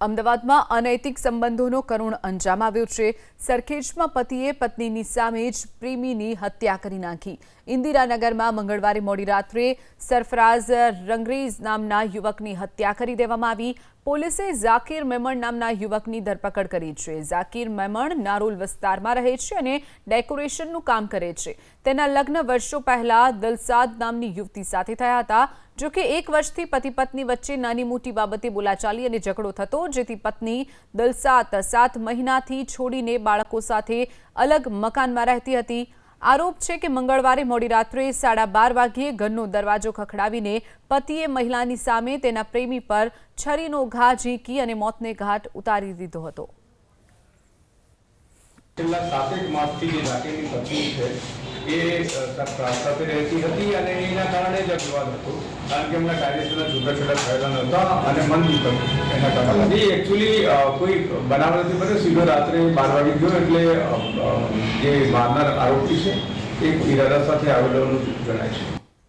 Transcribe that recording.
અમદાવાદમાં અનૈતિક સંબંધોનો કરુણ અંજામ આવ્યો છે. સરખેજમાં પતિએ પત્નીની સામે જ પ્રેમીની હત્યા કરી નાખી. ઇન્દિરાનગરમાં મંગળવારે મોડી રાત્રે સરફરાઝ રંગરેઝ નામના યુવકની હત્યા કરી દેવામાં આવી. પોલીસે ઝાકીર મેમણ નામના યુવકની ધરપકડ કરી છે. ઝાકીર મેમણ નારોલ વિસ્તારમાં રહે છે અને ડેકોરેશનનું કામ કરે છે. તેના લગ્ન વર્ષો પહેલા દલસાદ નામની યુવતી સાથે થયા હતા. જો કે એક વર્ષથી પતિ પત્ની વચ્ચે નાની મોટી બાબતે બોલાચાલી અને ઝઘડો થતો, જેથી પત્ની દલસાત સાત મહિનાથી છોડીને બાળકો સાથે અલગ મકાનમાં રહેતી હતી. આરોપ છે કે મંગળવારે મોડી રાત્રે સાડા બાર વાગ્યે ઘરનો દરવાજો ખખડાવીને પતિએ મહિલાની સામે તેના પ્રેમી પર છરીનો ઘા ઝીંકી અને મોતને ઘાટ ઉતારી દીધો હતો. છેલ્લા સાતેક માસથી જે લાટીની પત્ની છે એ સાથે રહેતી હતી અને એના કારણે જ અપવાદ હતો. કારણ કે એમના કાર્યશીલના છૂટાછેડા થયેલા નહોતા અને મન હતું એના કારણે. એ એકચ્યુઅલી કોઈ બનાવ નથી બન્યો. સીધો રાત્રે બાર વાગે ગયો એટલે જે મારનાર આરોપી છે, એ ઇરાદા સાથે આવેલો જણાય છે.